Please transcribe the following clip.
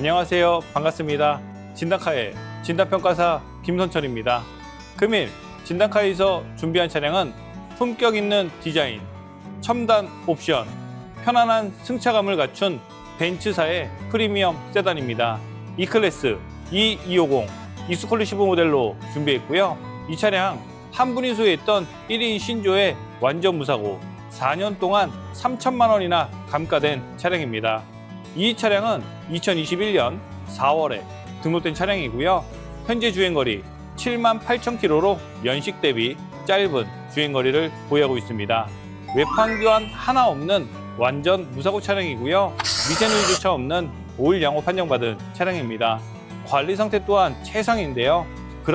안녕하세요. 반갑습니다. 진단카의 진단평가사 김선철입니다. 금일 진단카에서 준비한 차량은 품격 있는 디자인, 첨단 옵션, 편안한 승차감을 갖춘 벤츠사의 프리미엄 세단입니다. E클래스 E250 익스클루시브 모델로 준비했고요. 이 차량 한 분이 소유했던 1인 신조의 완전 무사고 4년 동안 3천만 원이나 감가된 차량입니다. 이 차량은 2021년 4월에 등록된 차량이고요. 현재 주행거리 7만 8천 킬로로 연식 대비 짧은 주행거리를 보유하고 있습니다. 외판 교환 하나 없는 완전 무사고 차량이고요. 미세 누이조차 없는 오일 양호 판정받은 차량입니다. 관리 상태 또한 최상인데요.